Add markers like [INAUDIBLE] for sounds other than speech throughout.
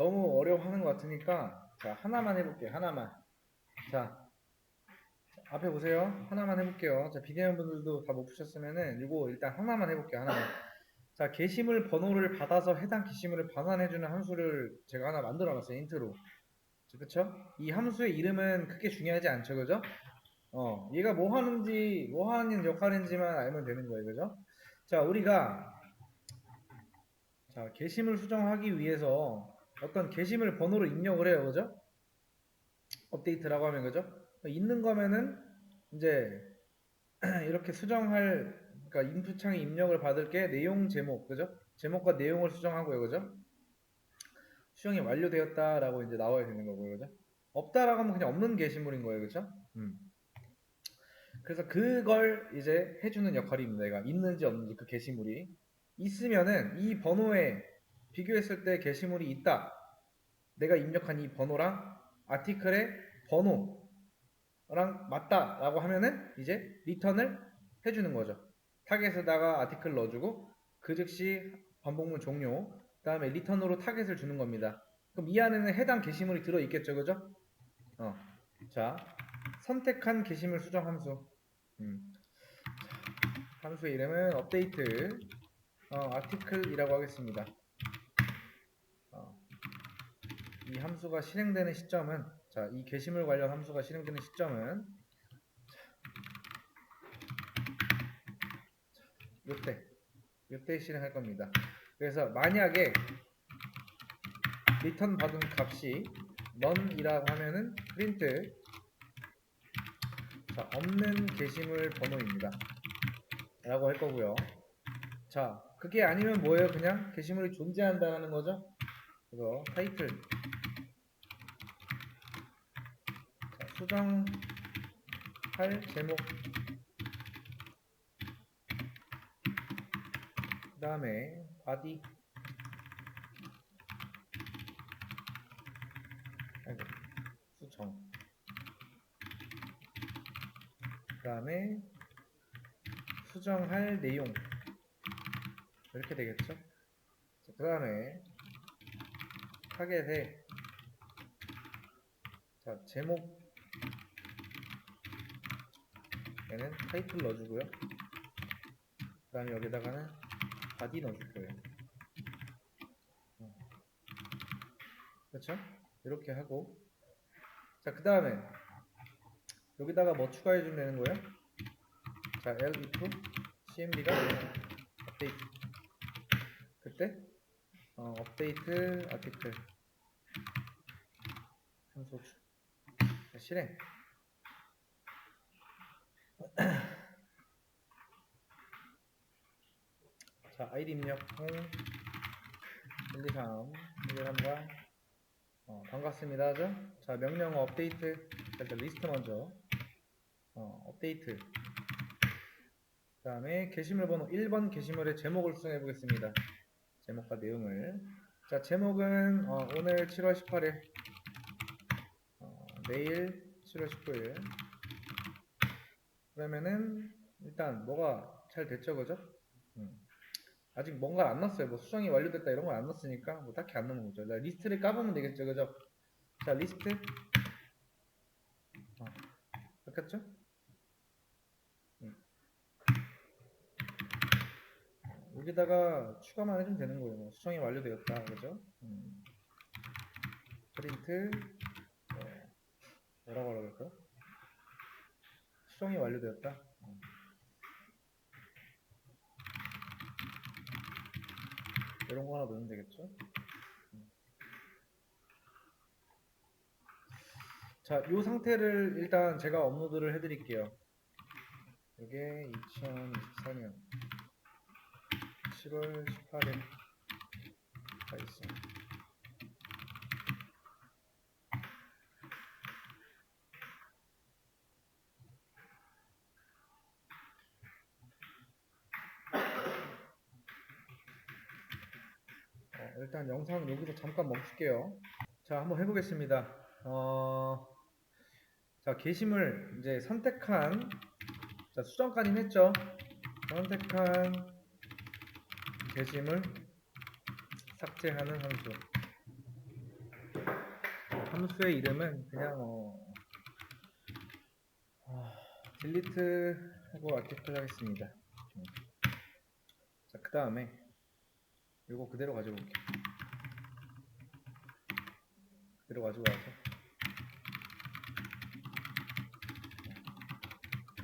너무 어려워하는 것 같으니까 자 하나만 해볼게요. 하나만. 자 앞에 보세요. 하나만 해볼게요. 자 비대면 분들도 다 못 푸셨으면은 이거 일단 하나만 해볼게요. 하나만. 자 게시물 번호를 받아서 해당 게시물을 반환해주는 함수를 제가 하나 만들어놨어요. 인트로. 그쵸? 이 함수의 이름은 크게 중요하지 않죠, 그죠? 어, 얘가 뭐 하는지, 뭐 하는 역할인지만 알면 되는 거예요, 그죠? 자, 우리가 자, 게시물 수정하기 위해서 어떤 게시물 번호를 입력을 해요, 그죠? 업데이트라고 하면 그죠? 있는 거면은 이제 [CLEARS THROAT] 이렇게 수정할 그러니까 인풋 창에 입력을 받을 게 내용 제목, 그죠? 제목과 내용을 수정하고요, 그죠? 수정이 완료되었다라고 이제 나와야 되는 거고요, 그죠? 없다라고 하면 그냥 없는 게시물인 거예요, 그죠? 음. 그래서 그걸 이제 해주는 역할입니다. 얘가 있는지 없는지 그 게시물이 있으면은 이 번호에 비교했을 때 게시물이 있다. 내가 입력한 이 번호랑 아티클의 번호랑 맞다라고 하면은 이제 리턴을 해주는 거죠. 타겟에다가 아티클 넣어주고 그 즉시 반복문 종료. 그 다음에 리턴으로 타겟을 주는 겁니다. 그럼 이 안에는 해당 게시물이 들어 있겠죠, 그죠? 어, 자 선택한 게시물 수정 함수. 음. 자, 함수의 이름은 업데이트 어, 아티클이라고 하겠습니다. 어, 이 함수가 실행되는 시점은 자, 이 게시물 관련 함수가 실행되는 시점은 자, 요때 요때 실행할 겁니다. 그래서 만약에 리턴 받은 값이 none이라고 하면은 프린트 자, 없는 게시물 번호입니다. 라고 할 거고요. 자, 그게 아니면 뭐예요? 그냥 게시물이 존재한다는 거죠? 그래서 타이틀 자, 수정할 제목. 그 다음에 바디. 수정. 그 다음에 수정할 내용. 이렇게 되겠죠? 그 다음에 타겟에. 자 제목 얘는 타이틀 넣어주고요 그 다음에 여기다가는 바디 넣어줄 거예요 어. 그렇죠 이렇게 하고 자 그 다음에 여기다가 뭐 추가해 주면 되는 거예요? 자, L if cmd가 업데이트. 그때 어, 업데이트 아티클 함수 실행. 자, 아이디 입력 0 1, 2, 3 1, 2, 3과 어, 반갑습니다. 하죠? 자, 명령 업데이트. 자, 일단 리스트 먼저. 어, 업데이트. 그 다음에 게시물 번호 1번 게시물의 제목을 수정해 보겠습니다. 제목과 내용을. 자 제목은 어, 오늘 7월 18일. 어, 내일 7월 19일. 그러면은 일단 뭐가 잘 됐죠 그죠? 음. 아직 뭔가 안 넣었어요 뭐 수정이 완료됐다 이런 건안 넣었으니까 뭐 딱히 안 넣는 거죠 자, 리스트를 까보면 되겠죠 그죠? 자 리스트 어, 바뀌었죠? 음. 여기다가 추가만 해주면 되는 거예요. 뭐 수정이 완료되었다, 그죠? 음. 프린트 네. 뭐라고 하라고 할까요? 수정이 완료되었다. 음. 이런 거 하나 넣으면 되겠죠? 음. 자, 이 상태를 일단 제가 업로드를 해드릴게요. 이게 2024년 7월 18일 가 있어요. 어, 일단 영상 여기서 잠깐 멈출게요. 자, 한번 해보겠습니다. 어, 자, 게시물 이제 선택한 자, 수정까지 했죠. 선택한 게시물 삭제하는 함수. 함수의 이름은 그냥 어, 어 딜리트 하고 아티클 하겠습니다. 음. 자, 그 다음에 이거 그대로 가지고 올게요. 그대로 가지고 와서.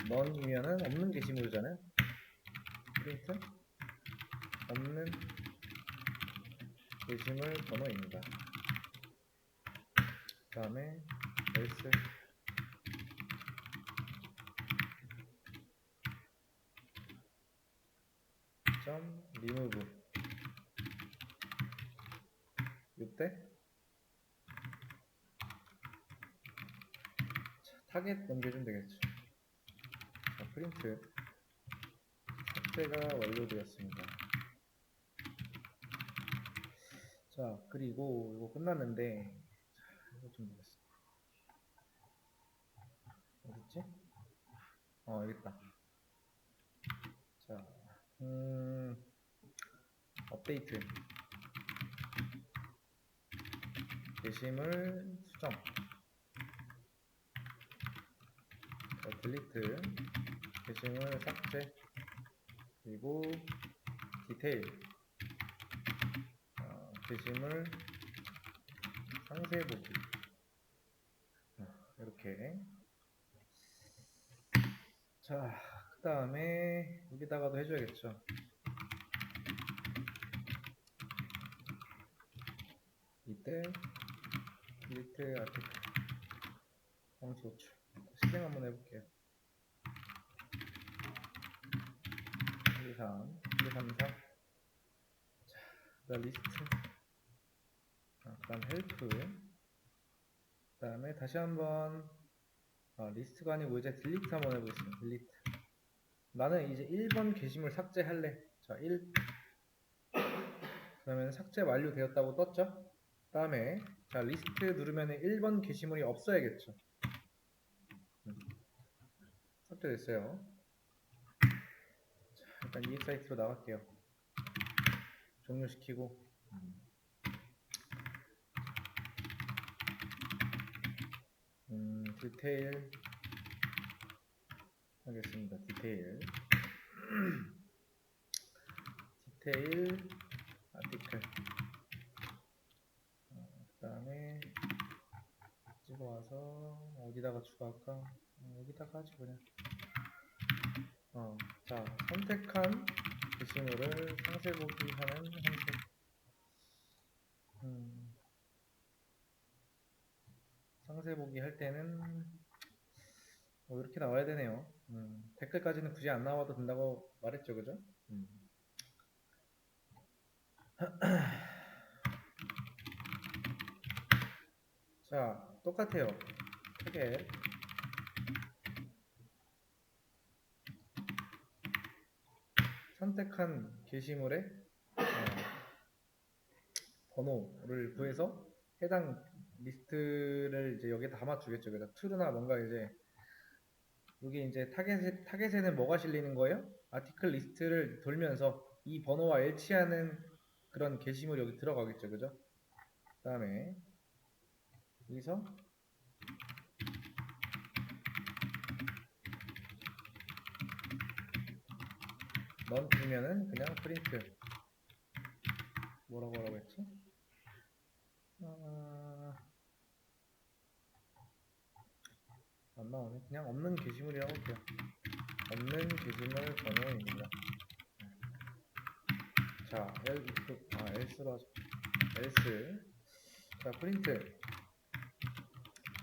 넌이면은 없는 게시물이잖아요. 프린트 없는 게시물 번호입니다. 그 다음에 else 점 remove 이때 자, 타겟 넘겨주면 되겠죠. 자, 프린트 삭제가 완료되었습니다. 자, 그리고 이거 끝났는데 자, 이거 좀 보겠습니다. 어딨지? 어, 여기 있다. 자, 음, 업데이트. 게시물 수정. 자, 딜리트. 게시물 삭제. 그리고 디테일. 어, 게시물 상세 보기. 어, 이렇게. 자, 그 다음에 여기다가도 해줘야겠죠. 이때 딜리트 아티클 함수 호출 실행 한번 해볼게요. 1, 2, 3, 1, 2, 3, 4 자, 그다음 리스트 아, 그다음 헬프 그 다음에 다시 한번 아, 리스트가 아니고 이제 딜리트 한번 해보겠습니다. 딜리트. 나는 이제 1번 게시물 삭제할래. 자, 1. 그러면 삭제 완료되었다고 떴죠? 다음에 자, 리스트 누르면 1번 게시물이 없어야겠죠. 음. 삭제 됐어요. 자, 일단 EX 사이트로 나갈게요. 종료시키고. 음, 디테일 하겠습니다. 디테일 디테일 아티클 어, 그 다음에 찍어와서 어디다가 추가할까? 어, 여기다가 하지 그냥 어, 자 선택한 게시물을 상세 보기 하는 함수 음, 상세 보기 할 때는 뭐 이렇게 나와야 되네요. 음, 댓글까지는 굳이 안 나와도 된다고 말했죠, 그죠? 음. [CLEARS THROAT] 자, 똑같아요. 타겟 선택한 게시물의 어, 번호를 구해서 해당 리스트를 이제 여기에 담아 주겠죠. 그래서 true나 뭔가 이제 여기 이제 타겟에, 타겟에는 뭐가 실리는 거예요? 아티클 리스트를 돌면서 이 번호와 일치하는 그런 게시물이 여기 들어가겠죠. 그죠? 그 다음에 여기서 넌이면은 그냥 프린트 뭐라고 하라고 했지? 아... 안 나오네. 그냥 없는 게시물이라고 할게요. 없는 게시물 번호입니다. 자, L, 아, else로 하죠. else. 자, 프린트.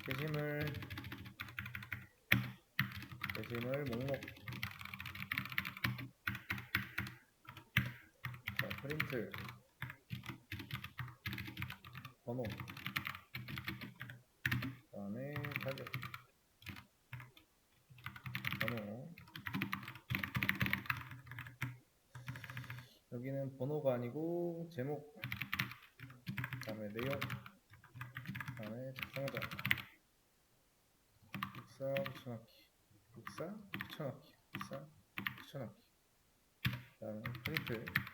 게시물, 게시물 목록. 자, 프린트. 번호. 그 다음에 타겟. 번호. 여기는 번호가 아니고 제목. 그 다음에 내용. 그 다음에 작성자. 복사 붙여넣기. 복사 붙여넣기. 복사 붙여넣기. 그 다음에 프린트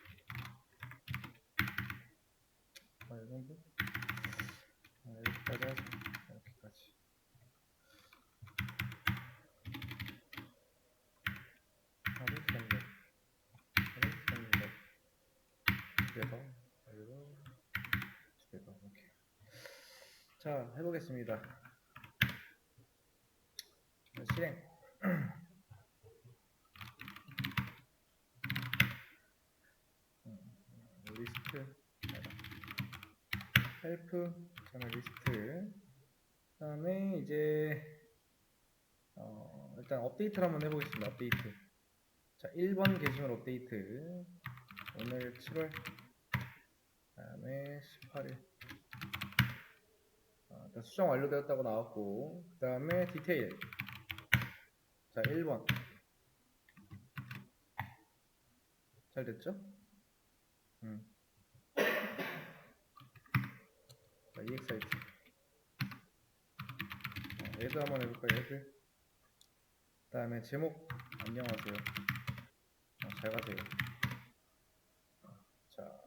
말매기 아, 여기까지 하죠. 이렇게까지. 자 해보겠습니다. 실행. 헬프. 저는 리스트. 그 다음에 이제 어, 일단 업데이트를 한번 해보겠습니다. 업데이트. 자, 1번 게시물 업데이트. 오늘 7월. 그 다음에 18일. 아, 일단 수정 완료되었다고 나왔고, 그 다음에 디테일. 자, 1번. 잘 됐죠? 음. 자, EXIT. 어, 애드 한번 해볼까요, 애드? 그 다음에 제목, 안녕하세요. 어, 잘 가세요. 자,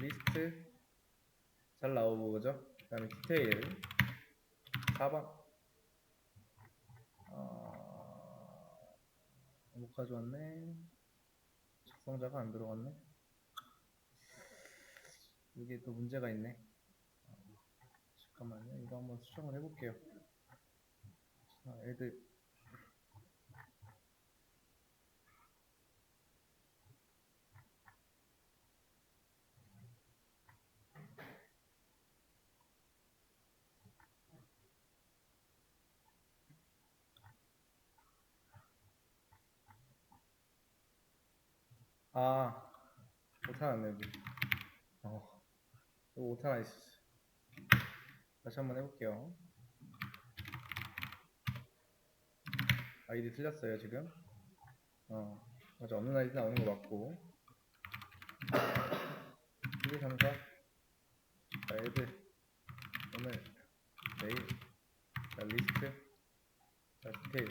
리스트. 잘 나오고, 그죠? 그 다음에 디테일 4번 어... 못 가져왔네 작성자가 안 들어갔네 이게 또 문제가 있네 어, 잠깐만요. 이거 한번 수정을 해볼게요. 자 애들. 아 오타 났네 여기 어 이거 오타 나 있었어 다시 한번 해볼게요. 아이디 틀렸어요 지금? 어 맞아. 없는 아이디 나오는 거 맞고. 1 2 3 4 자, 애들. 오늘 내일. 자 리스트. 자 디테일.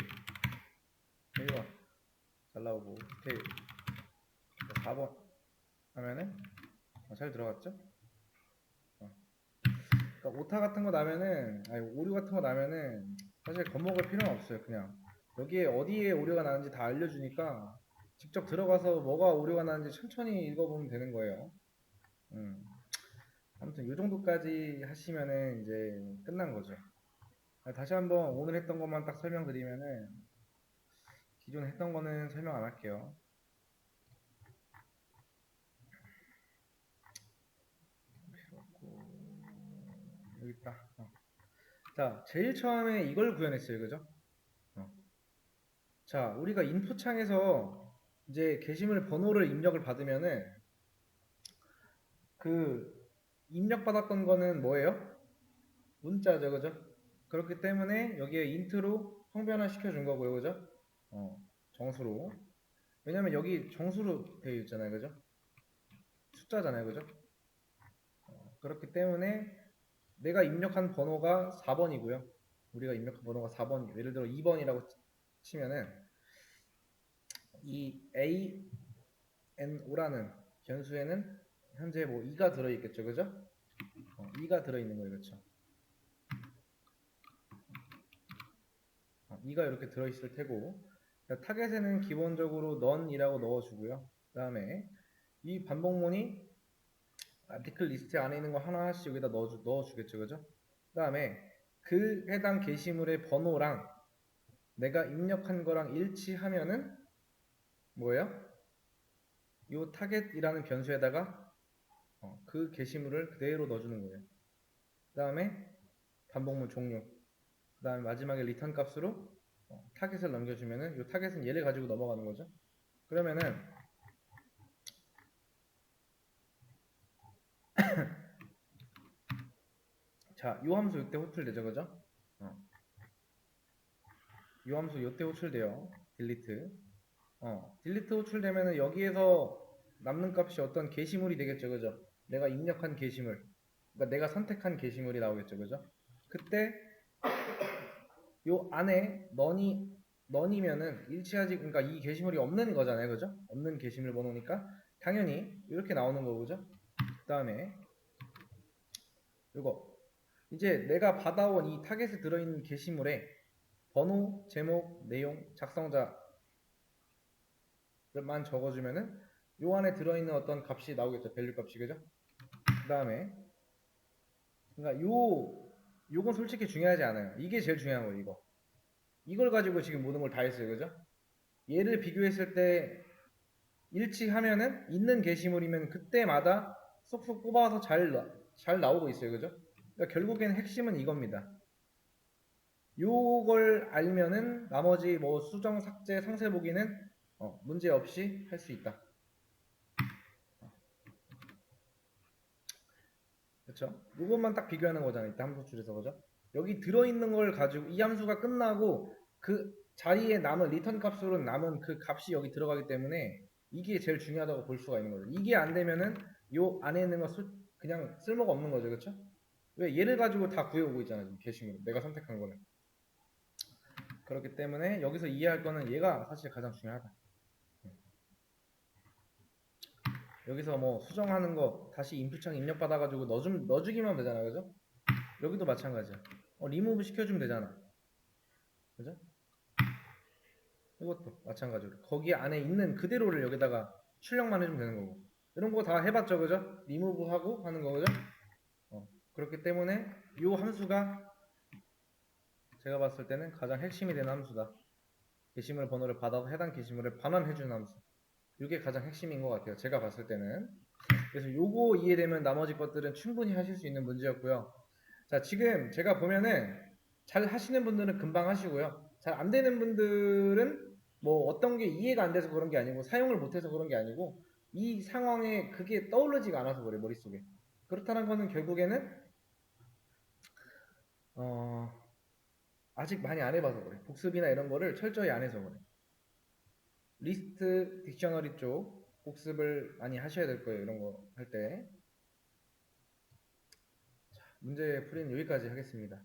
1번. 잘 나오고. 디테일. 4번. 하면은 어, 잘 들어갔죠? 어. 그러니까 오타 같은 거 나면은 아니 오류 같은 거 나면은 사실 겁먹을 필요는 없어요 그냥 여기에 어디에 오류가 나는지 다 알려주니까 직접 들어가서 뭐가 오류가 나는지 천천히 읽어보면 되는 거예요 음. 아무튼 이 정도까지 하시면은 이제 끝난 거죠 아, 다시 한번 오늘 했던 것만 딱 설명드리면은 기존에 했던 거는 설명 안 할게요 여기 있다. 어. 자, 제일 처음에 이걸 구현했어요. 그죠? 어. 자, 우리가 인풋 창에서 이제 게시물 번호를 입력을 받으면은 그 입력받았던 거는 뭐예요? 문자죠. 그죠? 그렇기 때문에 여기에 인트로 성변화 시켜준 거고요. 그죠? 어, 정수로. 왜냐면 여기 정수로 되어 있잖아요. 그죠? 숫자잖아요. 그죠? 어, 그렇기 때문에 내가 입력한 번호가 4번이고요. 우리가 입력한 번호가 4번, 예를 들어 2번이라고 치면은 이 A, N, O라는 변수에는 현재 뭐 2가 들어있겠죠, 그죠? 어, 2가 들어있는 거예요, 그렇죠? 어, 2가 이렇게 들어있을 테고 그러니까 타겟에는 기본적으로 none이라고 넣어주고요. 그 다음에 이 반복문이 아티클 리스트 안에 있는 거 하나씩 여기다 넣어주, 넣어주겠죠, 그죠? 그 다음에 그 해당 게시물의 번호랑 내가 입력한 거랑 일치하면은 뭐예요? 요 타겟이라는 변수에다가 어, 그 게시물을 그대로 넣어주는 거예요. 그 다음에 반복문 종료. 그 다음에 마지막에 리턴 값으로 어, 타겟을 넘겨주면은 요 타겟은 얘를 가지고 넘어가는 거죠. 그러면은 자, 요 함수 이때 호출되죠, 그죠? 어. 요 함수 이때 호출돼요. 딜리트. 어, 딜리트 호출되면은 여기에서 남는 값이 어떤 게시물이 되겠죠, 그죠? 내가 입력한 게시물. 그러니까 내가 선택한 게시물이 나오겠죠, 그죠? 그때 요 안에 넌이 넌이면은 일치하지 그러니까 이 게시물이 없는 거잖아요, 그죠? 없는 게시물 번호니까 당연히 이렇게 나오는 거죠. 그 다음에 이거 이제 내가 받아온 이 타겟에 들어있는 게시물에 번호, 제목, 내용, 작성자만 적어주면은 요 안에 들어있는 어떤 값이 나오겠죠. 밸류 값이 그죠? 그 다음에 그러니까 요 요건 솔직히 중요하지 않아요. 이게 제일 중요한 거예요, 이거. 이걸 가지고 지금 모든 걸 다 했어요, 그죠? 얘를 비교했을 때 일치하면은 있는 게시물이면 그때마다 쏙쏙 뽑아서 잘, 나- 잘 나오고 있어요, 그죠? 그러니까 결국엔 핵심은 이겁니다. 요걸 알면은 나머지 뭐 수정, 삭제, 상세 보기는 어, 문제 없이 할 수 있다. 그렇죠? 이것만 딱 비교하는 거잖아요. 이때 함수 줄에서 그죠? 여기 들어있는 걸 가지고 이 함수가 끝나고 그 자리에 남은 리턴 값으로 남은 그 값이 여기 들어가기 때문에 이게 제일 중요하다고 볼 수가 있는 거죠. 이게 안 되면은 요 안에 있는 거 수- 그냥 쓸모가 없는 거죠. 그렇죠? 왜 얘를 가지고 다 구해오고 있잖아요. 지금 게시물. 내가 선택한 거는. 그렇기 때문에 여기서 이해할 거는 얘가 사실 가장 중요하다. 여기서 뭐 수정하는 거 다시 인풋창 입력 받아가지고 넣어주, 넣어주기만 되잖아 그죠? 여기도 마찬가지야 어, 리무브 시켜주면 되잖아 그죠? 이것도 마찬가지로 거기 안에 있는 그대로를 여기다가 출력만 해주면 되는 거고 이런 거 다 해봤죠 그죠? 리무브 하고 하는 거 그죠? 어, 그렇기 때문에 이 함수가 제가 봤을 때는 가장 핵심이 되는 함수다 게시물 번호를 받아서 해당 게시물을 반환해주는 함수 이게 가장 핵심인 것 같아요. 제가 봤을 때는. 그래서 요거 이해되면 나머지 것들은 충분히 하실 수 있는 문제였고요. 자, 지금 제가 보면은 잘 하시는 분들은 금방 하시고요. 잘 안 되는 분들은 뭐 어떤 게 이해가 안 돼서 그런 게 아니고 사용을 못해서 그런 게 아니고 이 상황에 그게 떠오르지가 않아서 그래 머릿속에. 그렇다는 거는 결국에는 어 아직 많이 안 해봐서 그래. 복습이나 이런 거를 철저히 안 해서 그래. 리스트 딕셔너리 쪽 복습을 많이 하셔야 될 거예요. 이런 거 할 때. 자, 문제 풀이는 여기까지 하겠습니다.